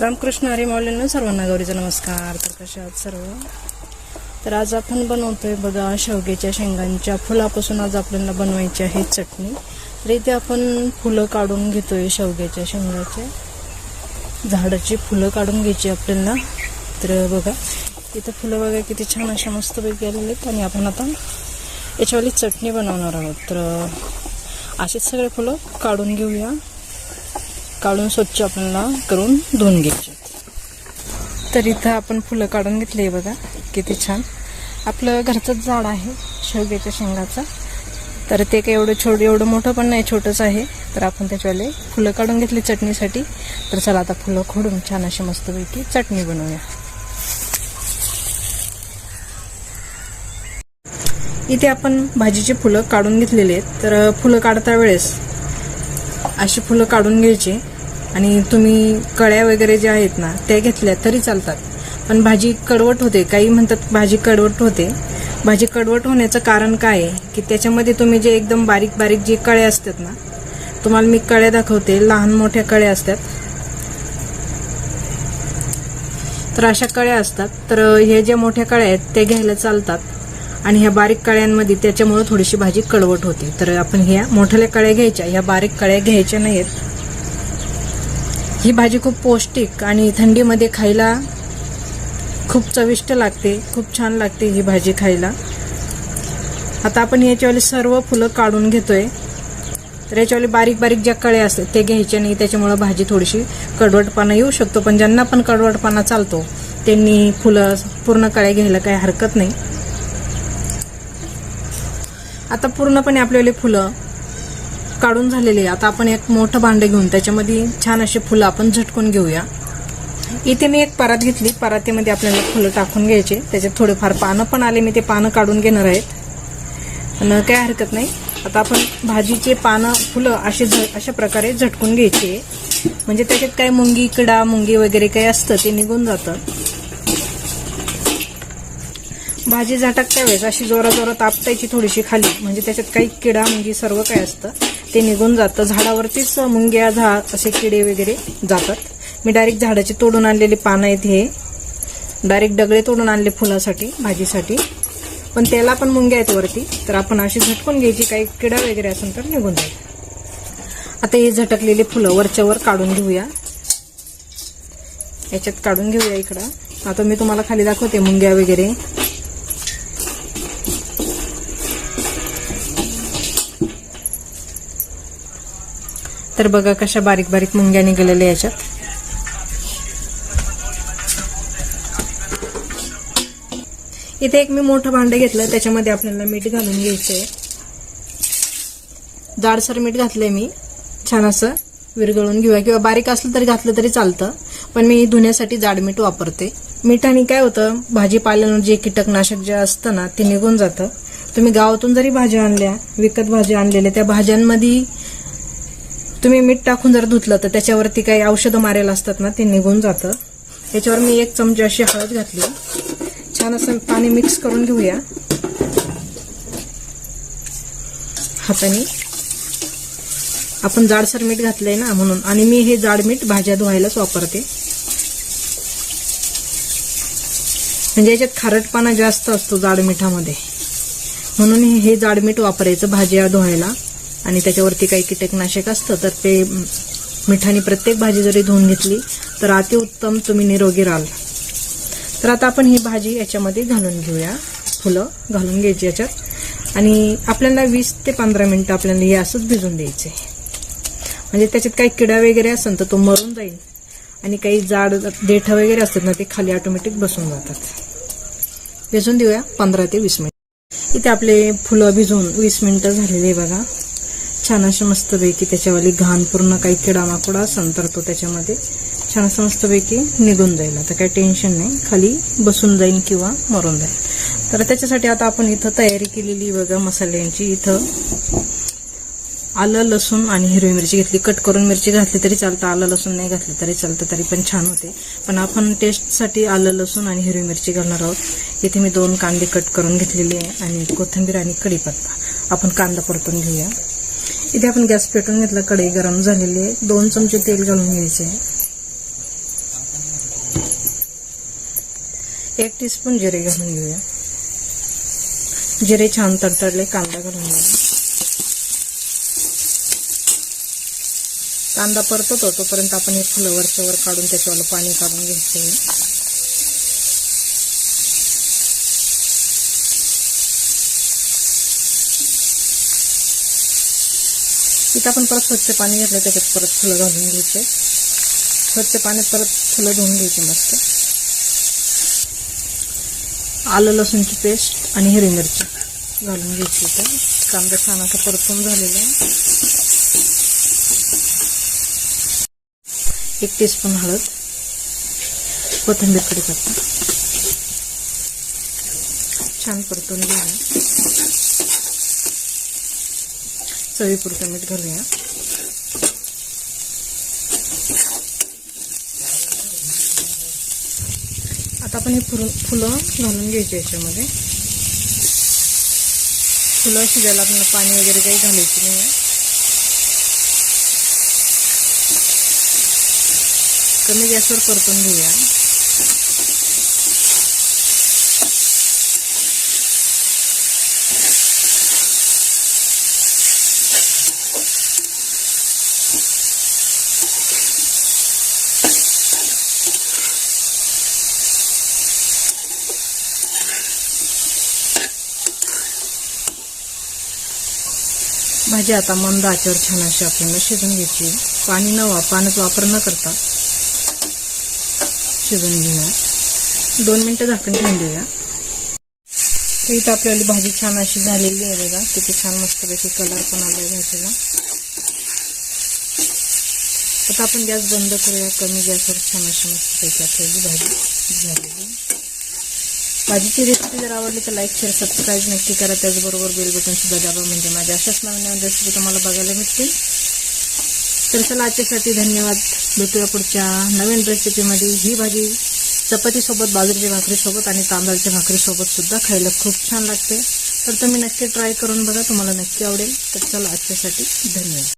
रामकृष्ण हरी मौल्यांना सर्वांना गौरीचा नमस्कार. तर कशा आहात सर्व? तर आज आपण बनवतोय बघा शेवग्याच्या शेंगांच्या. फुलापासून आज आपल्याला बनवायची आहे चटणी. तर इथे आपण फुलं काढून घेतोय शेवग्याच्या शेंगाच्या झाडाची फुलं काढून घ्यायची आपल्याला. तर बघा इथं फुलं बघा किती छान अशा मस्तपैकी आलेले आहेत आणि आपण आता याच्यावाली चटणी बनवणार आहोत. तर असेच सगळे फुलं काढून घेऊया. काढून स्वच्छ आपल्याला करून धुवून घ्यायचे. तर इथं आपण फुलं काढून घेतली बघा किती छान. आपलं घरचंच झाड आहे शेवग्याच्या शेंगाचं. तर ते काही एवढं छोट एवढं मोठं पण नाही छोटंच आहे. तर आपण त्याच्यावाले फुलं काढून घेतली चटणीसाठी. तर चला आता फुलं खोडून छान अशी मस्तपैकी चटणी बनवूया. इथे आपण भाजीचे फुलं काढून घेतलेली आहेत. तर फुलं काढता वेळेस अशी फुलं काढून घ्यायची. आणि तुम्ही कळ्या वगैरे ज्या आहेत ना त्या घेतल्या तरी चालतात. पण भाजी कडवट होते. काही म्हणतात भाजी कडवट होते. भाजी कडवट होण्याचं कारण काय आहे? की त्याच्यामध्ये तुम्ही जे एकदम बारीक बारीक जे कळ्या असतात ना तुम्हाला मी कळ्या दाखवते. लहान मोठ्या कळ्या असतात. तर अशा कळ्या असतात. तर हे ज्या मोठ्या कळ्या आहेत त्या घ्यायला चालतात. आणि ह्या बारीक कळ्यांमध्ये त्याच्यामुळे थोडीशी भाजी कडवट होते. तर आपण ह्या मोठ्याल्या कळ्या घ्यायच्या ह्या बारीक कळ्या घ्यायच्या नाहीत ही भाजी खूप पौष्टिक आणि थंडीमध्ये खायला खूप चविष्ट लागते खूप छान लागते ही भाजी खायला. आता आपण याच्यावाली सर्व फुलं काढून घेतोय. तर याच्यावाली बारीक बारीक ज्या कळ्या असतात ते घ्यायच्या नाही त्याच्यामुळं भाजी थोडीशी कडवटपणा येऊ शकतो पण ज्यांना पण कडवटपणा चालतो त्यांनी फुलं पूर्ण कळ्या घ्यायला काही हरकत नाही. आता पूर्णपणे आपल्याला फुलं काढून झालेली आहे. आता आपण एक मोठं भांडं घेऊन त्याच्यामध्ये छान असे फुलं आपण झटकून घेऊया. इथे मी एक परात घेतली. परातीमध्ये आपल्याला फुलं टाकून घ्यायचे. त्याच्यात थोडेफार पानं पण आले. मी ते पानं काढून घेणार आहेत. पण काय हरकत नाही. आता आपण भाजीचे पानं फुलं असे झ अशा प्रकारे झटकून घ्यायचे. म्हणजे त्याच्यात काय मुंगी किडा मुंगी वगैरे काही असतं ते निघून जातं. भाजी झटकत्या वेळेस अशी जोरा जोरा आपटायची थोडीशी खाली. म्हणजे त्याच्यात काही किडा मुंगी सर्व काय असतं. ते निघून जातं. झाडावरतीच मुंग्या झा असे किडे वगैरे जातात. मी डायरेक्ट झाडाचे तोडून आणलेले पानं आहेत हे. डायरेक्ट डगळे तोडून आणले फुलासाठी भाजीसाठी. पण त्याला पण मुंग्या आहेत वरती. तर आपण अशी झटकून घ्यायची काही किडा वगैरे असेल तर निघून जाईल. आता हे झटकलेले फुलं वरच्यावर काढून घेऊया. याच्यात काढून घेऊया इकडं. आता मी तुम्हाला खाली दाखवते मुंग्या वगैरे. तर बघा कशा बारीक बारीक मुंग्या निघालेल्या याच्यात. इथे एक मी मोठं भांडं घेतलं त्याच्यामध्ये आपल्याला मीठ घालून घ्यायचंय. जाडसर मीठ घातलंय मी छान असं विरघळून घेऊया. किंवा बारीक असलं तरी घातलं तरी चालतं पण मी धुण्यासाठी जाड मीठ वापरते. मिठाने काय होतं भाजीपाल्यानं जे कीटकनाशक जे असतं ना ते निघून जातं. तुम्ही गावातून जरी भाज्या आणल्या विकत भाज्या आणलेल्या त्या भाज्यांमध्ये तुम्ही मीठ टाकून जर धुतलं तर त्याच्यावरती काही औषधं मारेल असतात ना ते निघून जातं. याच्यावर मी एक चमचा अशी हळद घातली. छान असं पाणी मिक्स करून घेऊया. हाताने. आपण जाडसर मीठ घातलंय ना म्हणून. आणि मी हे जाड मीठ भाज्या धुवायलाच वापरते. म्हणजे याच्यात खारटपणा जास्त असतो जाड मिठामध्ये. म्हणून हे जाड मीठ वापरायचं भाज्या धुवायला. आणि त्याच्यावरती काही कीटकनाशक असतं तर ते मिठाने प्रत्येक भाजी जरी धुवून घेतली तर अतिउत्तम तुम्ही निरोगी राहाल. तर आता आपण ही भाजी याच्यामध्ये घालून घेऊया. फुलं घालून घ्यायची याच्यात. आणि आपल्याला वीस ते पंधरा मिनटं आपल्याला हे असंच भिजून द्यायचे. म्हणजे त्याच्यात काही किडा वगैरे असेल तर तो मरून जाईल. आणि काही जाड देठ वगैरे असतात ना ते खाली ऑटोमॅटिक बसून जातात. भिजून देऊया पंधरा ते वीस मिनिट. इथे आपले फुलं भिजून वीस मिनिटं झालेले बघा. छान असे मस्तपैकी त्याच्यावाली घाण पूर्ण काही किडामाकुडा तर तो त्याच्यामध्ये. छान असं मस्तपैकी निघून जाईल. आता काही टेन्शन नाही. खाली बसून जाईल किंवा मरून जाईल. तर त्याच्यासाठी आता आपण इथं तयारी केलेली बघा मसाल्यांची. इथं आलं लसूण आणि हिरवी मिरची घेतली. कट करून मिरची घातली तरी चालतं. आलं लसूण नाही घातली तरी चालतं. तरी पण छान होते. पण आपण टेस्टसाठी आलं लसूण आणि हिरवी मिरची घालणार आहोत. इथे मी दोन कांदे कट करून घेतलेले आहे आणि कोथिंबीर आणि कढीपत्ता. आपण कांदा परतून घेऊया. इथे आपण गॅस पेटवून घेतला कढई गरम झालेली आहे. दोन चमचे तेल घालून घ्यायचे. एक टीस्पून जिरे घालून घेऊया. जिरे छान तडतडले कांदा घालून घेऊया. कांदा परतत होतोपर्यंत आपण हे फुलवरचं वर काढून त्याच्यावर पाणी काढून घ्यायचं तिथं आपण परत स्वच्छ पाणी घेतलं त्याच्यात परत फुलं घालून घ्यायचे. स्वच्छ पाण्यात परत फुलं धुवून घ्यायची मस्त. आलं लसूणची पेस्ट आणि हिरवी मिरची घालून घ्यायची इथं. कांदा छान असं परतून झालेला आहे. एक टीस्पून हळद कोथिंबीर कडीपत्ता छान परतून घेऊया चवीपुरतं मीठ घालूया. आता आपण हे फुल फुलं घालून घ्यायची याच्यामध्ये. फुलं शिजायला आपण पाणी वगैरे काही घालायचं नाही आहे कमी गॅसवर परतून घेऊया. भाजी आता मंद आचेवर छान अशी आपल्याला शिजून घ्यायची. पाणी न वा पाण्याचा वापर न करता शिजून घेऊया दोन मिनटं झाकण ठेवून देऊया. तर इथं आपल्याला भाजी छान अशी झालेली आहे बघा. किती छान मस्तपैकी कलर पण आलाय भाजीला. आता आपण गॅस बंद करूया. कमी गॅसवर छान अशी मस्तपैकी आपल्याला भाजी झालेली. भाजीची रेसिपी जर आवडली तर लाईक शेअर सबस्क्राईब नक्की करा. त्याचबरोबर बेल बटनसुद्धा दाबा. म्हणजे माझ्या अशाच नवीन नवीन रेसिपी तुम्हाला बघायला मिळतील तर चला आजच्यासाठी धन्यवाद. भेटूया पुढच्या नवीन रेसिपीमध्ये ही भाजी चपातीसोबत बाजरीच्या भाकरीसोबत आणि तांदळाच्या भाकरीसोबतसुद्धा खायला खूप छान लागते. तर तुम्ही नक्की ट्राय करून बघा. तुम्हाला नक्की आवडेल. तर चला आजच्यासाठी धन्यवाद.